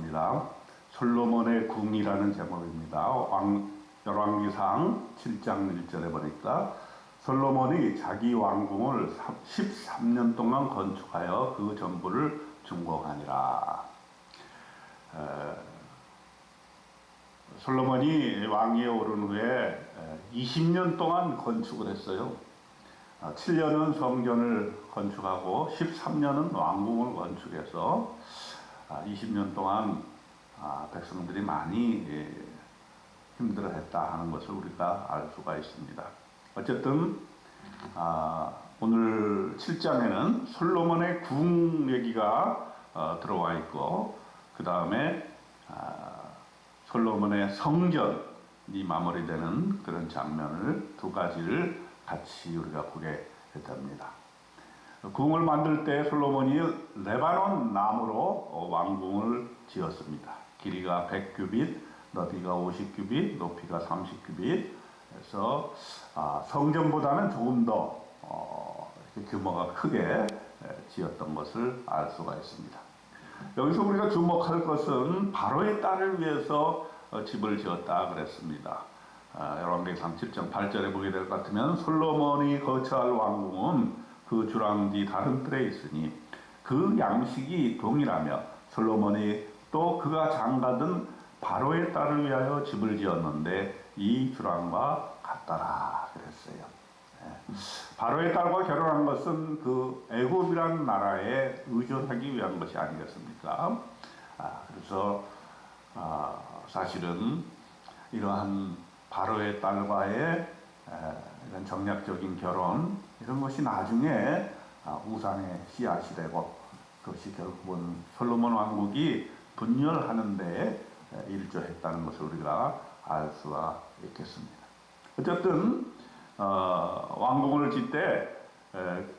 나왔습니다. 솔로몬의 궁이라는 제목입니다. 왕, 열왕기상 7장 1절에 보니까 솔로몬이 자기 왕궁을 13년 동안 건축하여 그 전부를 중공하니라. 에, 솔로몬이 왕위에 오른 후에 20년 동안 건축을 했어요. 7년은 성전을 건축하고 13년은 왕궁을 건축해서 20년 동안 아, 백성들이 많이 예, 힘들어했다 하는 것을 우리가 알 수가 있습니다. 어쨌든 아, 오늘 7장에는 솔로몬의 궁 얘기가 어, 들어와 있고 그 다음에 아, 솔로몬의 성전이 마무리되는 그런 장면을 두 가지를 같이 우리가 보게 됐답니다. 궁을 만들 때 솔로몬이 레바논 나무로 왕궁을 지었습니다. 길이가 100규빗, 너비가 50규빗, 높이가 30규빗. 그래서 아, 성전보다는 조금 더 어, 규모가 크게 지었던 것을 알 수가 있습니다. 여기서 우리가 주목할 것은 바로의 딸을 위해서 어, 집을 지었다 그랬습니다. 열왕기상 7장 8절에 보게 될 것 같으면 솔로몬이 거처할 왕궁은 그 주랑 뒤 다른 뜰에 있으니 그 양식이 동일하며 솔로몬이 또 그가 장가든 바로의 딸을 위하여 집을 지었는데 이 주랑과 같더라 그랬어요. 예. 바로의 딸과 결혼한 것은 그 애굽이라는 나라에 의존하기 위한 것이 아니겠습니까? 아, 그래서 아, 사실은 이러한 바로의 딸과의 이런 정략적인 결혼 이런 것이 나중에 아, 우상의 씨앗이 되고 그것이 결국은 솔로몬 왕국이 분열하는 데 일조했다는 것을 우리가 알 수가 있겠습니다. 어쨌든 어, 왕궁을 짓때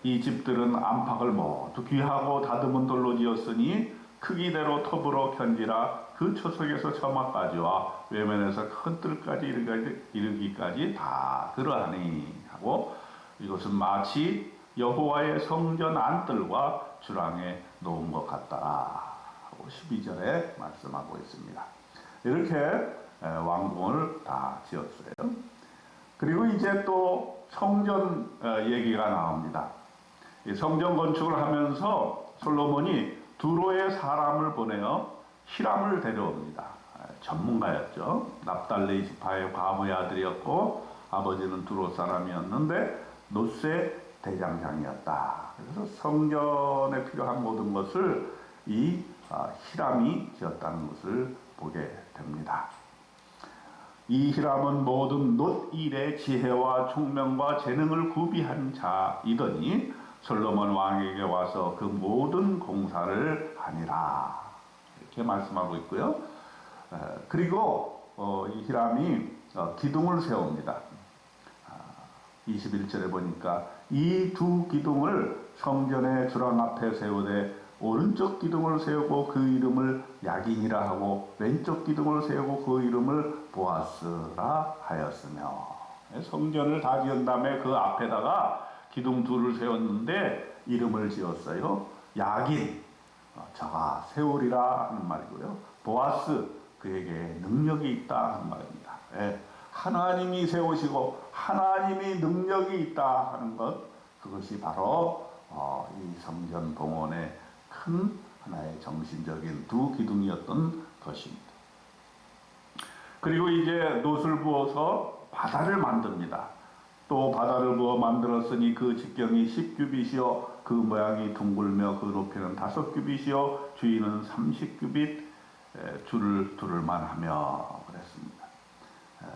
이 집들은 안팎을 모두 귀하고 다듬은 돌로 지었으니 크기대로 톱으로 견지라 그 초석에서 처마까지와 외면에서 큰 뜰까지 이르기까지 다 그러하니 하고 이것은 마치 여호와의 성전 안뜰과 주랑에 놓은 것 같다 하고 12절에 말씀하고 있습니다. 이렇게 왕궁을 다 지었어요. 그리고 이제 또 성전 얘기가 나옵니다. 성전 건축을 하면서 솔로몬이 두로의 사람을 보내어 히람을 데려옵니다. 전문가였죠. 납달레 지파의 과부의 아들이었고 아버지는 두로 사람이었는데 노세 대장장이었다. 그래서 성전에 필요한 모든 것을 이 아, 히람이 지었다는 것을 보게 됩니다. 이 히람은 모든 놋 일의 지혜와 총명과 재능을 구비한 자이더니 솔로몬 왕에게 와서 그 모든 공사를 하니라 이렇게 말씀하고 있고요. 그리고 어, 이 히람이 어, 기둥을 세웁니다. 21절에 아, 보니까 이 두 기둥을 성전의 주랑 앞에 세우되 오른쪽 기둥을 세우고 그 이름을 야긴이라 하고 왼쪽 기둥을 세우고 그 이름을 보아스라 하였으며 성전을 다 지은 다음에 그 앞에다가 기둥 둘을 세웠는데 이름을 지었어요. 야긴 어, 저가 세월이라 하는 말이고요. 보아스 그에게 능력이 있다 하는 말입니다. 예. 하나님이 세우시고 하나님이 능력이 있다 하는 것 그것이 바로 어, 이 성전 동원의 큰 하나의 정신적인 두 기둥이었던 것입니다. 그리고 이제 놋을 부어서 바다를 만듭니다. 또 바다를 부어 만들었으니 그 직경이 10규빗이요 그 모양이 둥글며 그 높이는 5규빗이요 주위는 30규빗 줄을 두를만 하며 그랬습니다.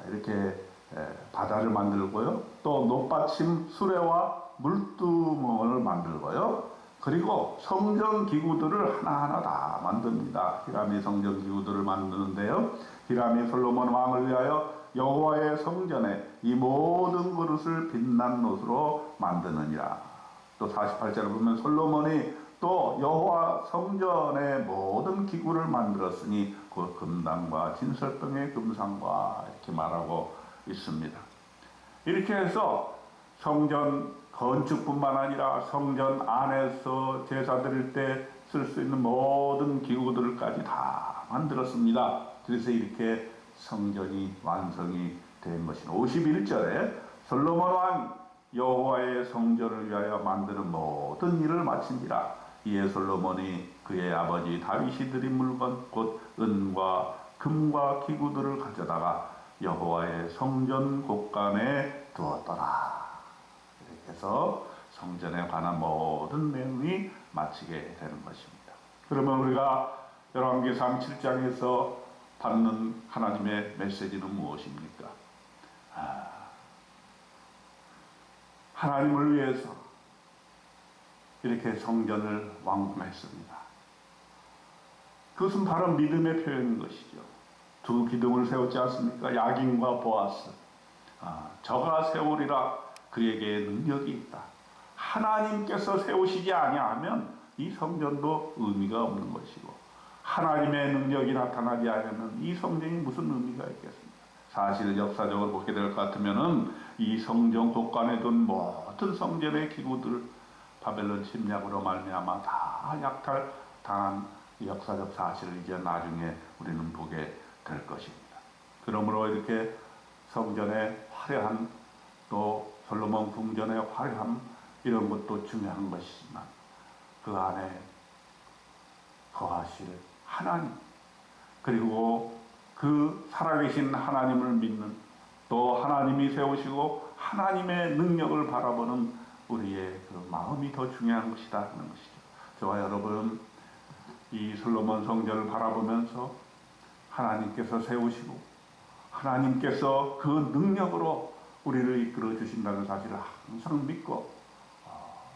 이렇게 바다를 만들고요. 또 높받침 수레와 물두멍을 만들고요. 그리고 성전 기구들을 하나하나 다 만듭니다. 히람이 성전 기구들을 만드는데요. 히람이 솔로몬 왕을 위하여 여호와의 성전에 이 모든 그릇을 빛난 옷으로 만드느니라. 또 48절을 보면 솔로몬이 또 여호와 성전의 모든 기구를 만들었으니 그 금당과 진설병의 금상과 이렇게 말하고 있습니다. 이렇게 해서 성전 건축뿐만 아니라 성전 안에서 제사 드릴 때 쓸 수 있는 모든 기구들까지 다 만들었습니다. 그래서 이렇게 성전이 완성이 된 것입니다. 51절에 솔로몬 왕 여호와의 성전을 위하여 만드는 모든 일을 마친지라 이에 솔로몬이 그의 아버지 다윗이 드린 물건 곧 은과 금과 기구들을 가져다가 여호와의 성전 곳간에 두었더라. 이렇게 해서 성전에 관한 모든 내용이 마치게 되는 것입니다. 그러면 우리가 열왕기상 7장에서 받는 하나님의 메시지는 무엇입니까? 아, 하나님을 위해서 이렇게 성전을 완공했습니다. 그것은 바로 믿음의 표현인 것이죠. 두 기둥을 세웠지 않습니까? 야긴과 보아스. 아, 저가 세우리라 그에게 능력이 있다. 하나님께서 세우시지 아니하면 이 성전도 의미가 없는 것이고 하나님의 능력이 나타나지 않으면 이 성전이 무슨 의미가 있겠습니까? 사실 역사적으로 보게 될 것 같으면은 이 성전 곳간에 둔 모든 성전의 기구들 바벨론 침략으로 말미암아 다 약탈 당한 역사적 사실을 이제 나중에 우리는 보게 될 것입니다. 그러므로 이렇게 성전의 화려한 또 솔로몬 궁전의 화려함 이런 것도 중요한 것이지만 그 안에 거하실 하나님 그리고 그 살아계신 하나님을 믿는 또 하나님이 세우시고 하나님의 능력을 바라보는 우리의 그 마음이 더 중요한 것이다 하는 것이죠. 저와 여러분 이 솔로몬 성전을 바라보면서 하나님께서 세우시고 하나님께서 그 능력으로 우리를 이끌어 주신다는 사실을 항상 믿고 어,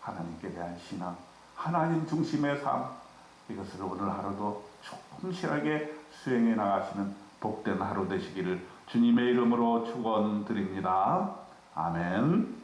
하나님께 대한 신앙, 하나님 중심의 삶 이것을 오늘 하루도 충실하게 수행해 나가시는 복된 하루 되시기를 주님의 이름으로 축원드립니다. 아멘.